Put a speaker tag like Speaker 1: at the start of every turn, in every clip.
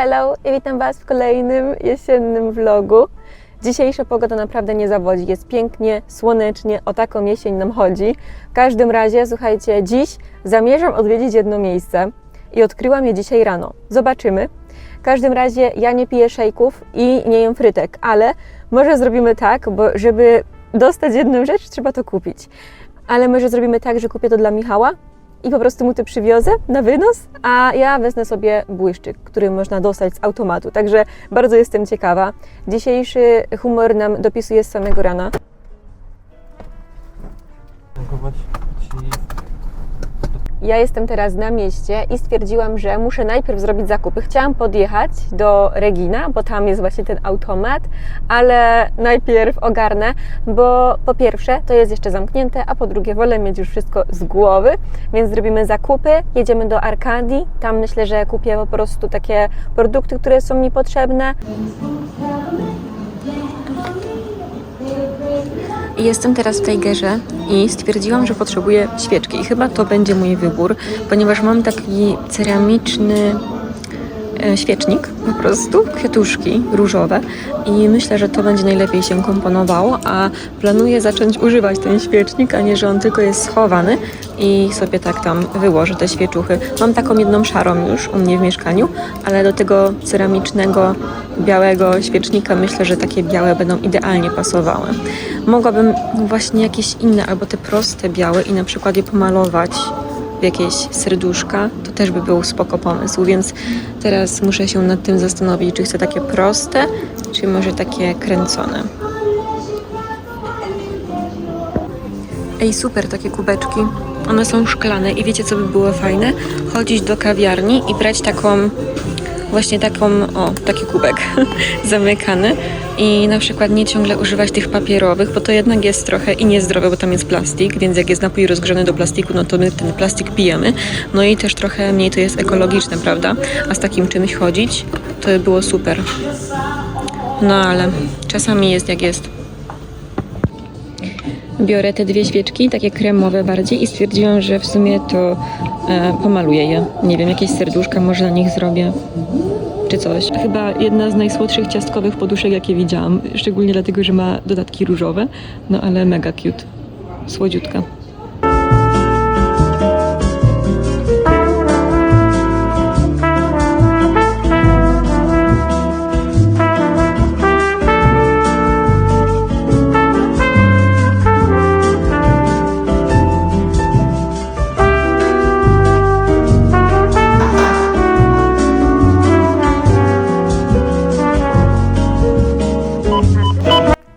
Speaker 1: hello i witam Was w kolejnym jesiennym vlogu. Dzisiejsza pogoda naprawdę nie zawodzi, jest pięknie, słonecznie, o taką jesień nam chodzi. W każdym razie, słuchajcie, dziś zamierzam odwiedzić jedno miejsce i odkryłam je dzisiaj rano. Zobaczymy. W każdym razie ja nie piję szejków i nie jem frytek, ale może zrobimy tak, bo żeby dostać jedną rzecz, trzeba to kupić. Ale może zrobimy tak, że kupię to dla Michała i po prostu mu to przywiozę na wynos, a ja wezmę sobie błyszczyk, który można dostać z automatu. Także bardzo jestem ciekawa. Dzisiejszy humor nam dopisuje z samego rana.
Speaker 2: Dziękować Ci.
Speaker 1: Ja jestem teraz na mieście i stwierdziłam, że muszę najpierw zrobić zakupy. Chciałam podjechać do Regina, bo tam jest właśnie ten automat, ale najpierw ogarnę, bo po pierwsze to jest jeszcze zamknięte, a po drugie wolę mieć już wszystko z głowy, więc zrobimy zakupy, jedziemy do Arkadii. Tam myślę, że kupię po prostu takie produkty, które są mi potrzebne. Jestem teraz w Tigerze i stwierdziłam, że potrzebuję świeczki i chyba to będzie mój wybór, ponieważ mam taki ceramiczny świecznik po prostu, kwiatuszki różowe i myślę, że to będzie najlepiej się komponowało, a planuję zacząć używać ten świecznik, a nie, że on tylko jest schowany i sobie tak tam wyłożę te świeczuchy. Mam taką jedną szarą już u mnie w mieszkaniu, ale do tego ceramicznego, białego świecznika myślę, że takie białe będą idealnie pasowały. Mogłabym właśnie jakieś inne, albo te proste białe i na przykład je pomalować w jakieś serduszka, to też by był spoko pomysł, więc teraz muszę się nad tym zastanowić, czy chcę takie proste, czy może takie kręcone. Ej, super, takie kubeczki. One są szklane i wiecie, co by było fajne? Chodzić do kawiarni i brać taką, właśnie taką, o, taki kubek zamykany i na przykład nie ciągle używać tych papierowych, bo to jednak jest trochę i niezdrowe, bo tam jest plastik, więc jak jest napój rozgrzany do plastiku, no to my ten plastik pijemy. No i też trochę mniej to jest ekologiczne, prawda? A z takim czymś chodzić, to by było super. No ale czasami jest jak jest. Biorę te dwie świeczki, takie kremowe bardziej i stwierdziłam, że w sumie to e, pomaluję je. Nie wiem, jakieś serduszka może na nich zrobię, czy coś. Chyba jedna z najsłodszych ciastkowych poduszek, jakie widziałam. Szczególnie dlatego, że ma dodatki różowe, no ale mega cute. Słodziutka.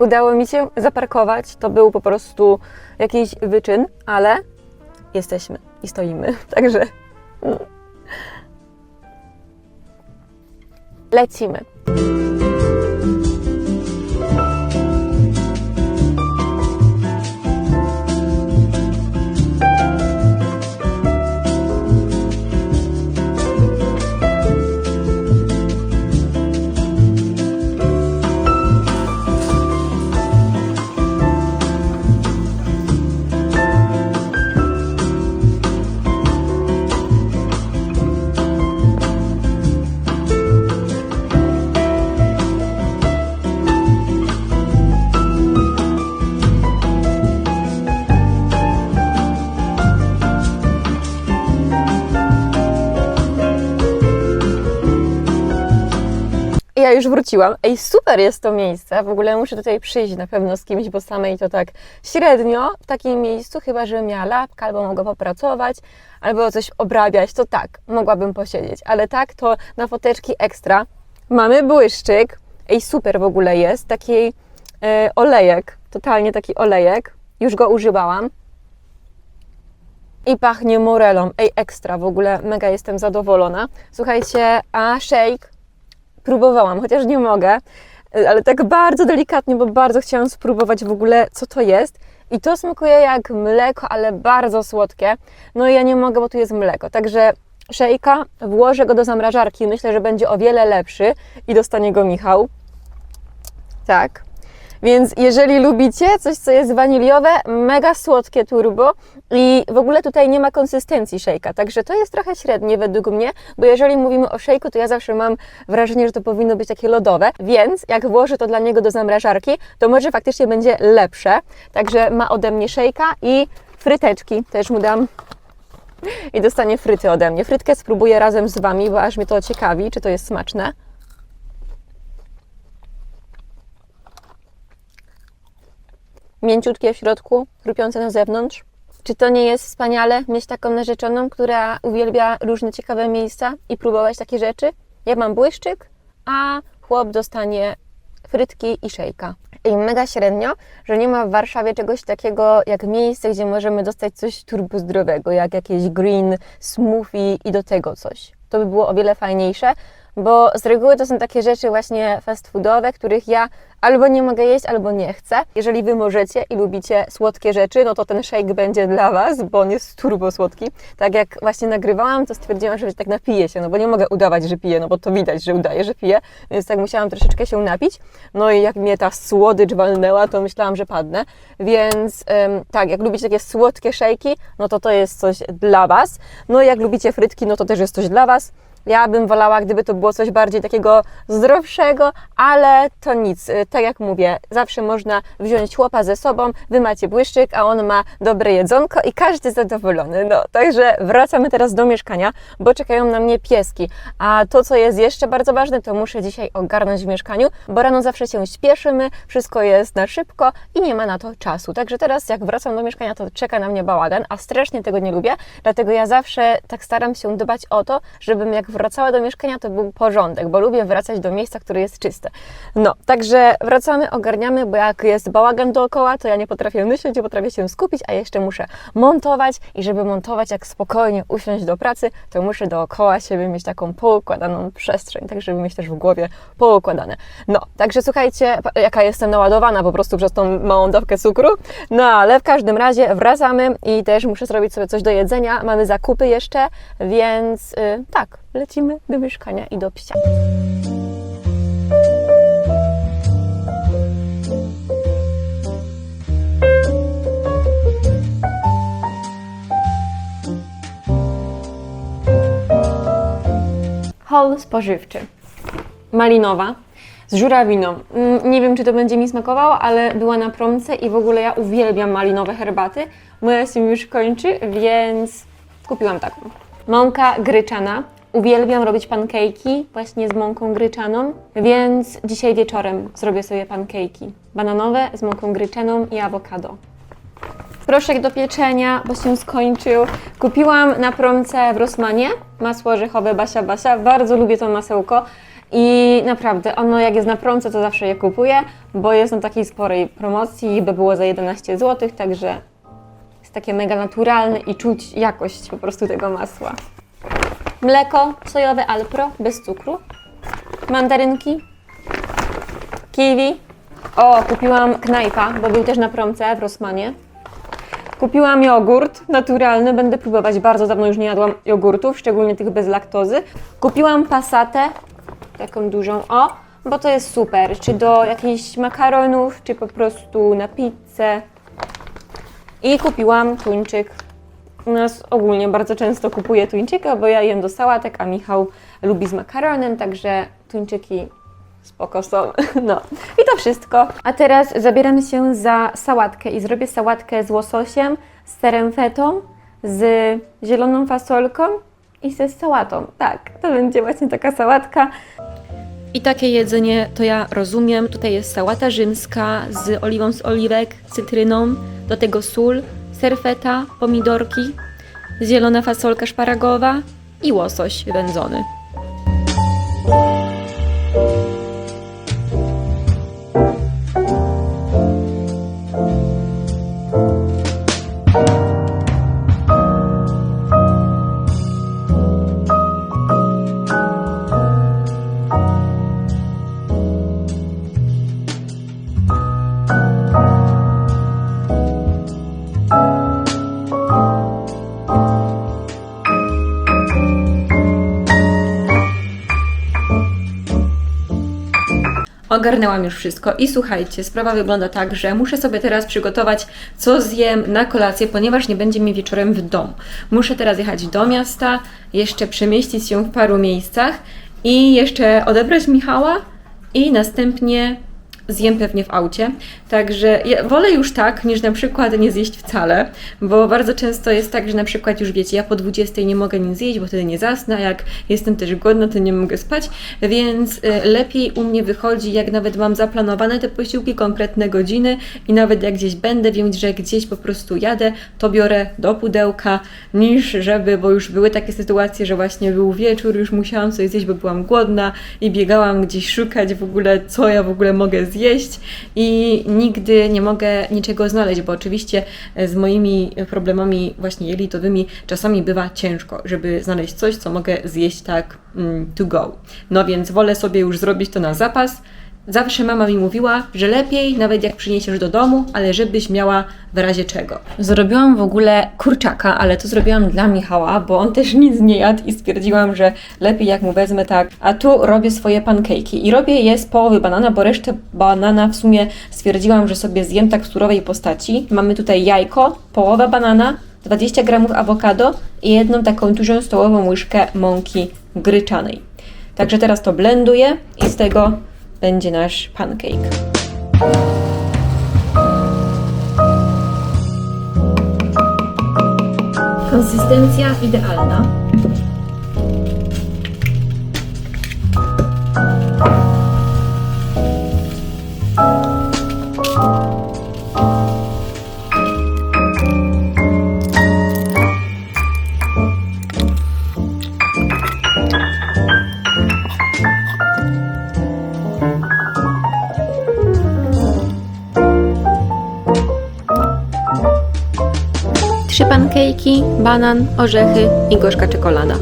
Speaker 1: Udało mi się zaparkować. To był po prostu jakiś wyczyn, ale jesteśmy i stoimy. Także lecimy. Już wróciłam. Ej, super jest to miejsce. W ogóle muszę tutaj przyjść na pewno z kimś, bo samej to tak średnio w takim miejscu, chyba że miała lapka, albo mogła popracować, albo coś obrabiać, to tak, mogłabym posiedzieć. Ale tak, to na foteczki ekstra. Mamy błyszczyk. Ej, super w ogóle jest. Taki e, olejek, totalnie taki olejek. Już go używałam. I pachnie morelą. Ej, ekstra, w ogóle mega jestem zadowolona. Słuchajcie, a shake próbowałam, chociaż nie mogę, ale tak bardzo delikatnie, bo bardzo chciałam spróbować w ogóle, co to jest. I to smakuje jak mleko, ale bardzo słodkie. No i ja nie mogę, bo tu jest mleko. Także szejka, włożę go do zamrażarki. Myślę, że będzie o wiele lepszy i dostanie go Michał. Tak. Więc jeżeli lubicie coś, co jest waniliowe, mega słodkie turbo i w ogóle tutaj nie ma konsystencji szejka, także to jest trochę średnie według mnie, bo jeżeli mówimy o szejku, to ja zawsze mam wrażenie, że to powinno być takie lodowe, więc jak włożę to dla niego do zamrażarki, to może faktycznie będzie lepsze. Także ma ode mnie szejka i fryteczki też mu dam i dostanie fryty ode mnie. Frytkę spróbuję razem z Wami, bo aż mnie to ciekawi, czy to jest smaczne. Mięciutkie w środku, chrupiące na zewnątrz. Czy to nie jest wspaniale mieć taką narzeczoną, która uwielbia różne ciekawe miejsca i próbować takie rzeczy? Ja mam błyszczyk, a chłop dostanie frytki i szejka. I mega średnio, że nie ma w Warszawie czegoś takiego jak miejsce, gdzie możemy dostać coś turbozdrowego, jak jakieś green smoothie i do tego coś. To by było o wiele fajniejsze, bo z reguły to są takie rzeczy właśnie fast foodowe, których ja albo nie mogę jeść, albo nie chcę. Jeżeli Wy możecie i lubicie słodkie rzeczy, no to ten shake będzie dla Was, bo on jest turbo słodki. Tak jak właśnie nagrywałam, to stwierdziłam, że tak napiję się, no bo nie mogę udawać, że piję, no bo to widać, że udaję, że piję, więc tak musiałam troszeczkę się napić. No i jak mnie ta słodycz walnęła, to myślałam, że padnę. Więc em, tak, jak lubicie takie słodkie szejki, no to to jest coś dla Was. No i jak lubicie frytki, no to też jest coś dla Was. Ja bym wolała, gdyby to było coś bardziej takiego zdrowszego, ale to nic. Y, Tak jak mówię, zawsze można wziąć chłopa ze sobą, wy macie błyszczyk, a on ma dobre jedzonko i każdy zadowolony. No, także wracamy teraz do mieszkania, bo czekają na mnie pieski. A to, co jest jeszcze bardzo ważne, to muszę dzisiaj ogarnąć w mieszkaniu, bo rano zawsze się śpieszymy, wszystko jest na szybko i nie ma na to czasu. Także teraz, jak wracam do mieszkania, to czeka na mnie bałagan, a strasznie tego nie lubię, dlatego ja zawsze tak staram się dbać o to, żebym jak wracała do mieszkania, to był porządek, bo lubię wracać do miejsca, które jest czyste. No, także wracamy, ogarniamy, bo jak jest bałagan dookoła, to ja nie potrafię myśleć, nie potrafię się skupić, a jeszcze muszę montować i żeby montować, jak spokojnie usiąść do pracy, to muszę dookoła siebie mieć taką poukładaną przestrzeń, tak żeby mieć też w głowie poukładane. No, także słuchajcie, jaka jestem naładowana po prostu przez tą małą dawkę cukru, no ale w każdym razie wracamy i też muszę zrobić sobie coś do jedzenia, mamy zakupy jeszcze, więc y, tak, lecimy do mieszkania i do psia. Hol spożywczy. Malinowa z żurawiną. Mm, Nie wiem, czy to będzie mi smakowało, ale była na promce i w ogóle ja uwielbiam malinowe herbaty. Moja się już kończy, więc kupiłam taką. Mąka gryczana. Uwielbiam robić pankejki właśnie z mąką gryczaną, więc dzisiaj wieczorem zrobię sobie pankejki bananowe z mąką gryczaną i awokado. Proszek do pieczenia, bo się skończył. Kupiłam na promce w Rosmanie masło orzechowe Basia Basia. Bardzo lubię to masełko i naprawdę ono jak jest na promce, to zawsze je kupuję, bo jest na takiej sporej promocji, by było za 11 zł, także jest takie mega naturalne i czuć jakość po prostu tego masła. Mleko sojowe Alpro bez cukru. Mandarynki. Kiwi. O, kupiłam knajpa, bo był też na promce w Rosmanie. Kupiłam jogurt naturalny, będę próbować. Bardzo dawno już nie jadłam jogurtów, szczególnie tych bez laktozy. Kupiłam pasatę, taką dużą, o, bo to jest super. Czy do jakichś makaronów, czy po prostu na pizzę. I kupiłam tuńczyk. U nas ogólnie bardzo często kupuję tuńczyka, bo ja jem do sałatek, a Michał lubi z makaronem, także tuńczyki spoko są. No i to wszystko. A teraz zabieram się za sałatkę i zrobię sałatkę z łososiem, z serem fetą, z zieloną fasolką i ze sałatą. Tak, to będzie właśnie taka sałatka. I takie jedzenie to ja rozumiem. Tutaj jest sałata rzymska z oliwą z oliwek, cytryną, do tego sól, serfeta, pomidorki, zielona fasolka szparagowa i łosoś wędzony. Ogarnęłam już wszystko i słuchajcie, sprawa wygląda tak, że muszę sobie teraz przygotować, co zjem na kolację, ponieważ nie będzie mi wieczorem w domu. Muszę teraz jechać do miasta, jeszcze przemieścić się w paru miejscach i jeszcze odebrać Michała i następnie zjem pewnie w aucie. Także ja wolę już tak, niż na przykład nie zjeść wcale, bo bardzo często jest tak, że na przykład już wiecie, ja po 20 nie mogę nic zjeść, bo wtedy nie zasnę, jak jestem też głodna, to nie mogę spać, więc y, lepiej u mnie wychodzi, jak nawet mam zaplanowane te posiłki, konkretne godziny i nawet jak gdzieś będę, wiem, że gdzieś po prostu jadę, to biorę do pudełka, niż żeby, bo już były takie sytuacje, że właśnie był wieczór, już musiałam coś zjeść, bo byłam głodna i biegałam gdzieś szukać w ogóle, co ja w ogóle mogę zjeść i nigdy nie mogę niczego znaleźć, bo oczywiście e, z moimi problemami właśnie jelitowymi czasami bywa ciężko, żeby znaleźć coś, co mogę zjeść tak mm, to go. No więc wolę sobie już zrobić to na zapas. Zawsze mama mi mówiła, że lepiej, nawet jak przyniesiesz do domu, ale żebyś miała w razie czego. Zrobiłam w ogóle kurczaka, ale to zrobiłam dla Michała, bo on też nic nie jadł i stwierdziłam, że lepiej jak mu wezmę tak. A tu robię swoje pancake'i i robię je z połowy banana, bo resztę banana w sumie stwierdziłam, że sobie zjem tak w surowej postaci. Mamy tutaj jajko, połowa banana, 20 gramów awokado i jedną taką dużą stołową łyżkę mąki gryczanej. Także teraz to blenduję i z tego będzie nasz pancake. Konsystencja idealna. Pankejki, banan, orzechy i gorzka czekolada.